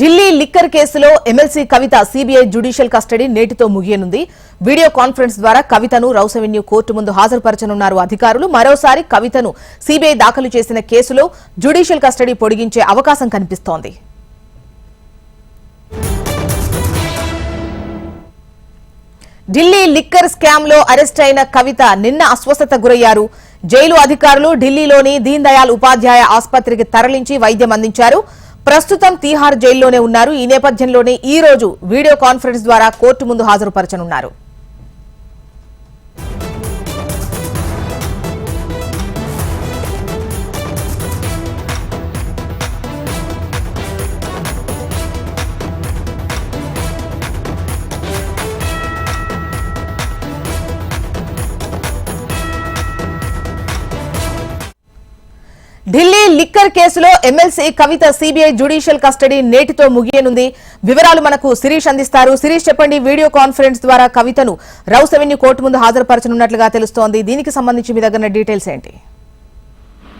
Delhi liquor కేసులో MLC Kavitha CBI judicial custody నేటితో ముగియనుంది. వీడియో కాన్ఫరెన్స్ ద్వారా కవితను రౌస్ అవెన్యూ కోర్టు ముందు హాజరుపరచనున్నారు అధికారులు. మరోసారి కవితను సీబీఐ దాఖలు చేసిన కేసులో జ్యుడిషియల్ కస్టడీ పొడిగించే అవకాశం కనిపిస్తోంది. ఢిల్లీ లిక్కర్ స్కామ్లో అరెస్ట్ అయిన కవిత నిన్న అస్వస్థత గురయ్యారు. జైలు అధికారులు ఢిల్లీలోని దీన్ దయాళ్ ఉపాధ్యాయ ఆసుపత్రికి తరలించి వైద్యం అందించారు. ప్రస్తుతం తీహార్ జైల్లోనే ఉన్నారు. ఈ నేపథ్యంలోనే ఈ రోజు వీడియో కాన్ఫరెన్స్ ద్వారా కోర్టు ముందు హాజరుపరచనున్నారు. లిక్కర్ కేసులో MLC Kavitha CBI judicial custody నేటితో ముగియనుంది. వివరాలు మనకు శిరీష్ అందిస్తారు. శిరీష్ చెప్పండి వీడియో కాన్ఫరెన్స్ ద్వారా కవితను రౌస్ అవెన్యూ కోర్టు ముందు హాజరుపరచనున్నట్లుగా తెలుస్తోంది. దీనికి సంబంధించి మీ దగ్గర డీటెయిల్స్ ఏంటి?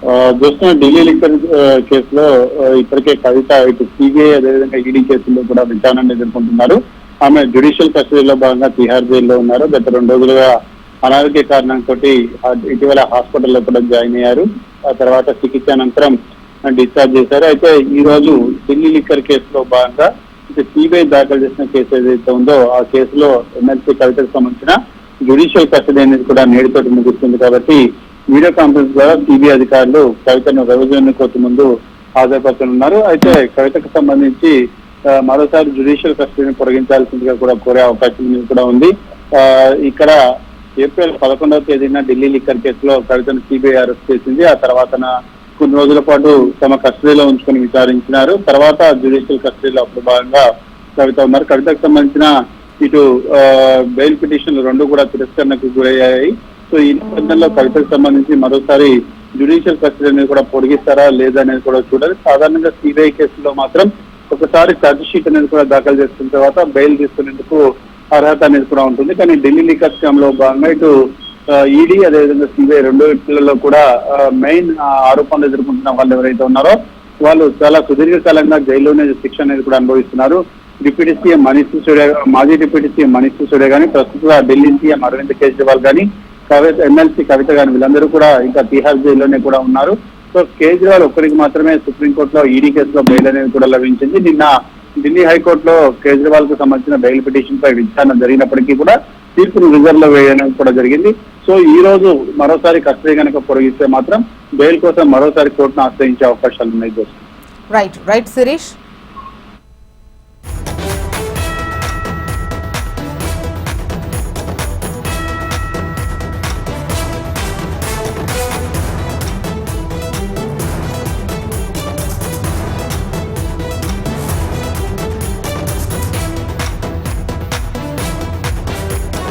ఆ, చూస్తున్న ఢిల్లీ లిక్కర్ కేసులో ఇప్పటికే కవిత ఇటు సిబిఐ అదేవిధంగా ఈడీ కేసుల్లో కూడా విచారణ ఎదుర్కొంటున్నారు. ఆమె జ్యుడిషియల్ కస్టడీలో భాగంగా తిహార్ జైల్లో ఉన్నారు. గత రెండు రోజులుగా అనారోగ్య కారణంతో ఇటీవల హాస్పిటల్లో కూడా జాయిన్ అయ్యారు. ఆ తర్వాత చికిత్స అనంతరం డిశ్చార్జ్ చేశారు. అయితే ఈ రోజు ఢిల్లీ లిక్కర్ కేసులో భాగంగా ఇటు సిబిఐ దాఖలు చేసిన కేసు ఏదైతే ఉందో ఆ కేసులో ఎమ్మెల్సీ కవితకు సంబంధించిన జ్యుడిషియల్ కస్టడీ అనేది కూడా నేడుతోటి ముగుస్తుంది కాబట్టి వీడియో కాన్ఫరెన్స్ ద్వారా సిబిఐ అధికారులు కవితను రవిజన్ కోర్టు ముందు హాజరుపరచనున్నారు. అయితే కవితకు సంబంధించి మరోసారి జ్యుడిషియల్ కస్టడీని పొడిగించాల్సిందిగా కూడా కోరే అవకాశం కూడా ఉంది. ఆ, ఇక్కడ ఏప్రిల్ పదకొండవ తేదీన ఢిల్లీ లిక్కర్ కేసులో కవితను సిబిఐ అరెస్ట్ చేసింది. ఆ తర్వాత కొన్ని రోజుల పాటు తమ కస్టడీలో ఉంచుకొని విచారించినారు. తర్వాత జ్యుడిషియల్ కస్టడీలో అప్పుడు భాగంగా కవిత ఉన్నారు. కవితకు సంబంధించిన ఇటు బెయిల్ పిటిషన్లు రెండు కూడా తిరస్కరణకు గురయ్యాయి. సో ఈ నేపథ్యంలో కవితకు సంబంధించి మరోసారి జ్యుడిషియల్ కస్టడీ అనేది కూడా పొడిగిస్తారా లేదా అనేది కూడా చూడాలి. సాధారణంగా సిబిఐ కేసులో మాత్రం ఒకసారి ఛార్జ్ షీట్ అనేది కూడా దాఖలు చేసిన తర్వాత బెయిల్ తీసుకునేందుకు అర్హత అనేది కూడా ఉంటుంది. కానీ ఢిల్లీ లిక్కర్ స్కామ్లో భాగంగా ఇటు ఈడీ అదేవిధంగా సిబిఐ రెండు వ్యక్తులలో కూడా మెయిన్ ఆరోపణలు ఎదుర్కొంటున్న వాళ్ళు ఎవరైతే ఉన్నారో వాళ్ళు చాలా సుదీర్ఘకాలంగా జైల్లోనే శిక్ష అనేది కూడా అనుభవిస్తున్నారు. డిప్యూటీ సీఎం మనీష్ సిసోడియా మాజీ డిప్యూటీ సీఎం మనీష్ సిసోడియా కానీ ప్రస్తుత ఢిల్లీ సీఎం అరవింద్ కేజ్రీవాల్ కానీ కవిత ఎమ్మెల్సీ కవిత కానీ వీళ్ళందరూ కూడా ఇంకా తిహార్ జైల్లోనే కూడా ఉన్నారు. సో కేజ్రీవాల్ ఒక్కరికి మాత్రమే సుప్రీంకోర్టులో ఈడీ కేసులో బెయిల్ అనేది కూడా లభించింది. నిన్న ఢిల్లీ హైకోర్టులో కేజ్రీవాల్కు సంబంధించిన బెయిల్ పిటిషన్ పై విచారణ జరిగినప్పటికీ కూడా తీర్పును రిజర్వ్లో వేయడం కూడా జరిగింది. సో ఈ రోజు మరోసారి కస్టడీ కనుక పొడిగిస్తే మాత్రం బెయిల్ కోసం మరోసారి కోర్టును ఆశ్రయించే అవకాశాలు ఉన్నాయి రైట్ రైట్ శిరీష్